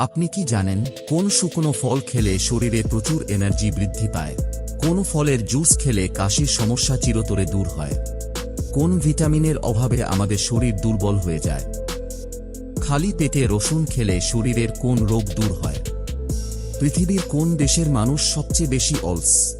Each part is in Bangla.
আপনি কি জানেন কোন শুকনো ফল খেলে শরীরে প্রচুর এনার্জি বৃদ্ধি পায়? কোন ফলের জুস খেলে কাশির সমস্যা চিরতরে দূর হয়? কোন ভিটামিনের অভাবে আমাদের শরীর দুর্বল হয়ে যায়? খালি পেটে রসুন খেলে শরীরের কোন রোগ দূর হয়? পৃথিবীর কোন দেশের মানুষ সবচেয়ে বেশি অলস?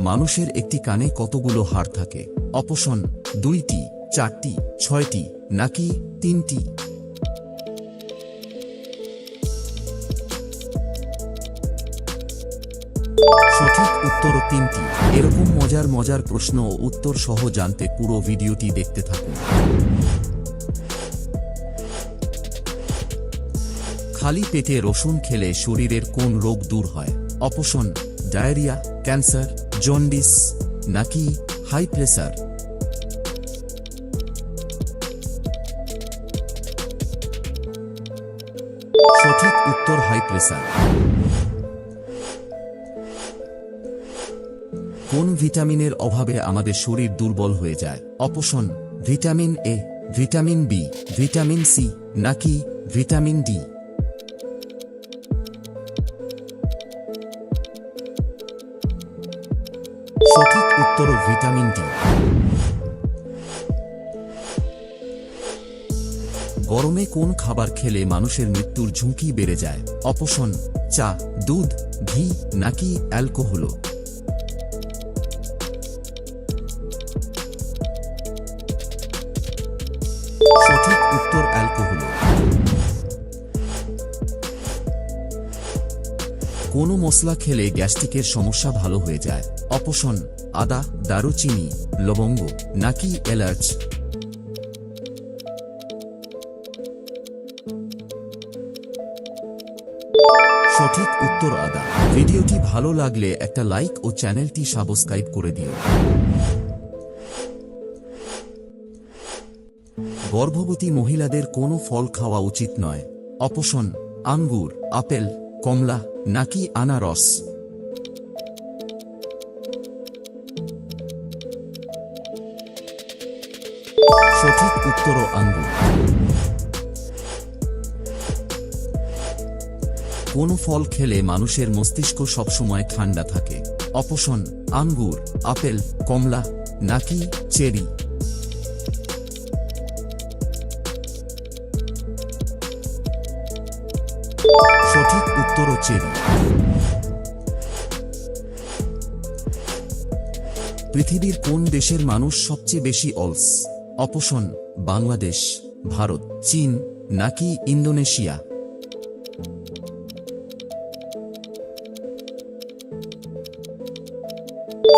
মানুষের একটি কানে কতগুলো হাড় থাকে? অপশন দুইটি, চারটি, ছয়টি, নাকি তিনটি? সঠিক উত্তর তিনটি। এরকম মজার মজার প্রশ্ন ও উত্তর সহ জানতে পুরো ভিডিওটি দেখতে থাকুন। খালি পেটে রসুন খেলে শরীরের কোন রোগ দূর হয়? অপশন, ডায়রিয়া, ক্যান্সার জন্ডিস নাকি হাই প্রেসার? সঠিক উত্তর হাই প্রেসার। কোন ভিটামিনের অভাবে আমাদের শরীর দুর্বল হয়ে যায়? Option, vitamin A, vitamin B, vitamin C নাকি ভিটামিন ডি? সঠিক উত্তর ভিটামিন ডি। গরমে কোন খাবার খেলে মানুষের মৃত্যুর ঝুঁকি বেড়ে যায়? অপশন, চা, দুধ, ঘি নাকি অ্যালকোহল? সঠিক উত্তর অ্যালকোহল। কোনো মশলা খেলে গ্যাস্ট্রিকের সমস্যা ভালো হয়ে যায়। অপশন, আদা, দারুচিনি, লবঙ্গ, নাকি এলাচ? সঠিক উত্তর আদা। ভিডিওটি ভালো লাগলে একটা লাইক ও চ্যানেলটি সাবস্ক্রাইব করে দিও। গর্ভবতী মহিলাদের কোনো ফল খাওয়া উচিত নয়। অপশন, আঙ্গুর, আপেল, কমলা, নাকি আনারস। সঠিক উত্তর আঙ্গুর কোন ফল খেলে মানুষের মস্তিষ্ক সবসময় ঠান্ডা থাকে। অপশন, আঙ্গুর, আপেল, কমলা, নাকি চেরি। সঠিক উত্তর চেরি। পৃথিবীর কোন দেশের মানুষ সবচেয়ে বেশি অলস? অপশন, বাংলাদেশ, ভারত, চীন, নাকি ইন্দোনেশিয়া?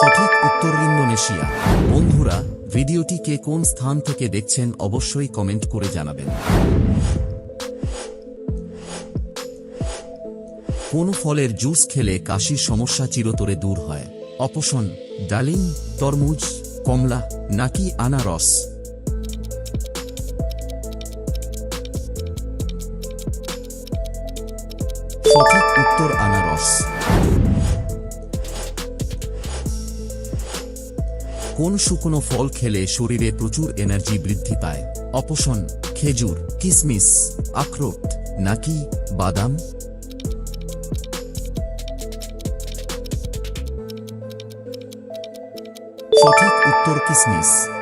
সঠিক উত্তর ইন্দোনেশিয়া। বন্ধুরা, ভিডিওটি কে কোন স্থান থেকে দেখছেন অবশ্যই কমেন্ট করে জানাবেন। কোন ফলের জুস খেলে কাশির সমস্যা চিরতরে দূর হয়। অপশন, ডালিম, তরমুজ, কমলা, নাকি আনারস? সঠিক উত্তর আনারস। কোন শুকনো ফল খেলে শরীরে প্রচুর এনার্জি বৃদ্ধি পায়? অপশন, খেজুর, কিসমিস, আখরোট, নাকি বাদাম? সঠিক উত্তর কিসমিস।